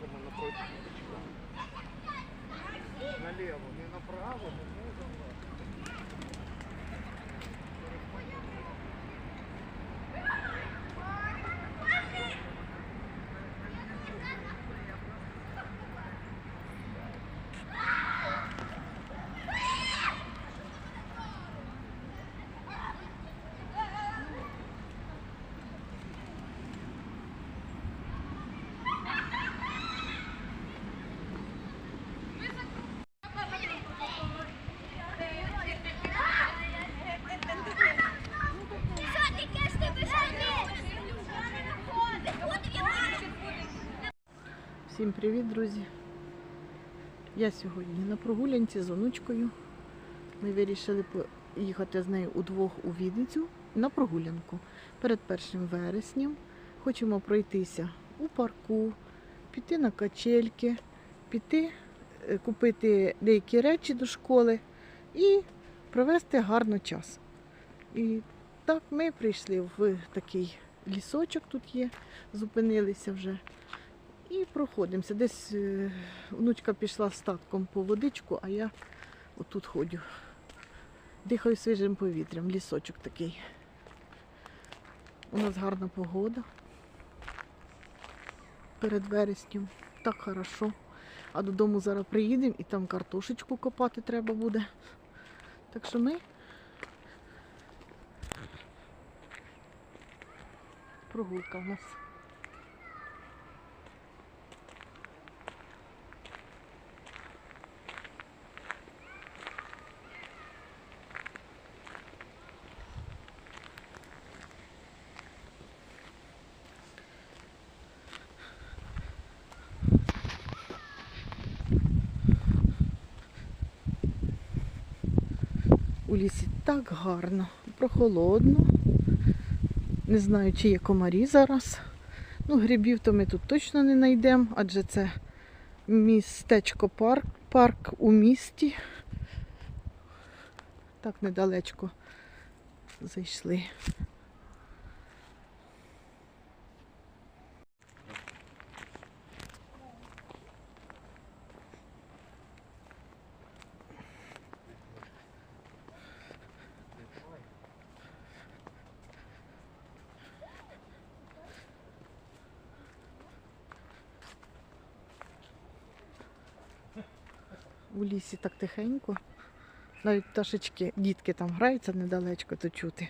Налево, напроти. Наліво, не направо. Всім привіт, друзі! Я сьогодні на прогулянці з онучкою. Ми вирішили поїхати з нею удвох у Вінницю на прогулянку перед першим вереснем. Хочемо пройтися у парку, піти на качельки, піти е, купити деякі речі до школи і провести гарно час. І так ми прийшли в такий лісочок тут є, зупинилися вже. І проходимося. Десь е, внучка пішла з татком по водичку, а я отут ходю. Дихаю свіжим повітрям, лісочок такий. У нас гарна погода. Перед вереснем. Так хорошо. А додому зараз приїдемо і там картошечку копати треба буде. Так що ми прогулка в нас. Лісі так гарно, прохолодно. Не знаю, чи є комарі зараз. Ну, грибів то ми тут точно не знайдемо, адже це містечко парк, парк у місті. Так недалечко зайшли. У лісі так тихенько. Навіть пташечки, дітки там граються недалечко, то чути.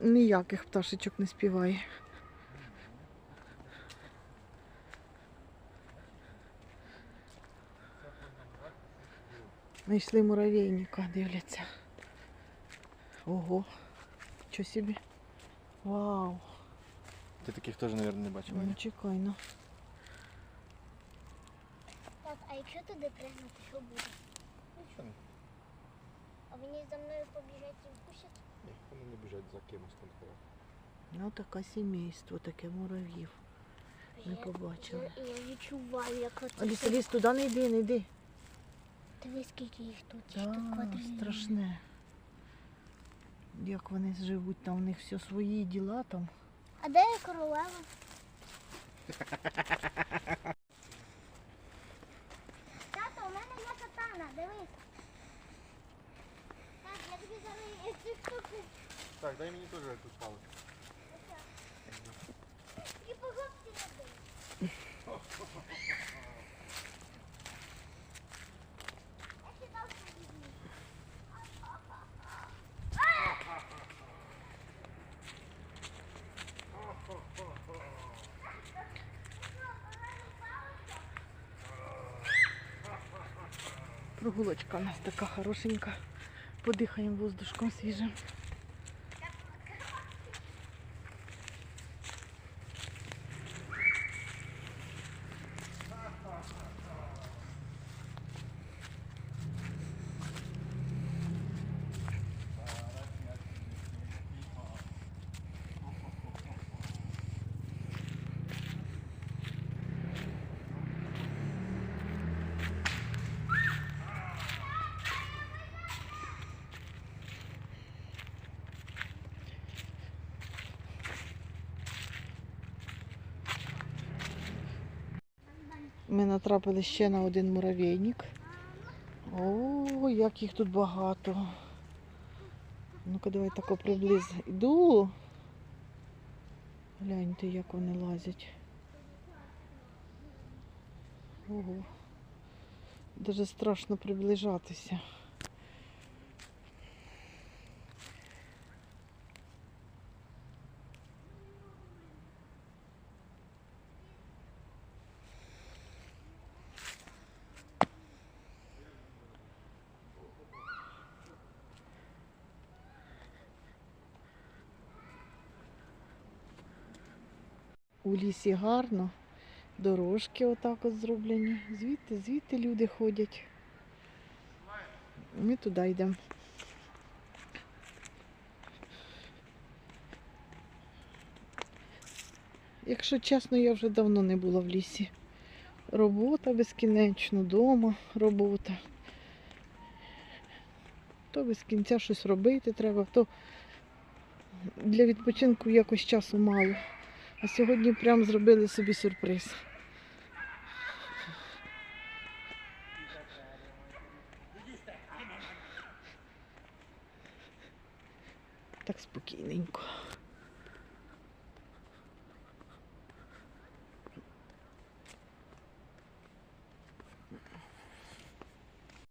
Ніяких пташечок не співає. Знайшли муравейника, дивляться. Ого, що собі? Вау, Ти таких теж, мабуть, не бачив. ну чекай, ну. Якщо туди пригнути, що буде? Нічого. А вони за мною побіжать і вкусять? Ні, вони не біжать за кимось конкретно. Ну таке сімейство, таке мурав'їв. Не побачила. Я, я відчуваю, як оце. Аліса, все- ліс туди не йди, не йди. Дивись, скільки їх тут. Їх тут Так, квадрильйон. страшне. Як вони живуть, там у них все свої діла там. А де я королева? Тато, у мене є катана, дивись. Так, я тобі зараз ці штуки. Так, дай мені теж якусь паличку. І по губці не собі. Прогулочка у нас така хорошенька. Подихаємо воздушком свіжим. Ми натрапили ще на один муравейник. О, як їх тут багато. Ну-ка, давай тако приблизно Іду. Гляньте, як вони лазять. Ого. Даже страшно приближатися. У лісі гарно. Дорожки отак от зроблені. Звідти, звідти люди ходять. Ми туди йдемо. Якщо чесно, я вже давно не була в лісі. Робота безкінечно, вдома робота. То без кінця щось робити треба, то для відпочинку якось часу мало. А сьогодні прям зробили собі сюрприз. Так спокійненько.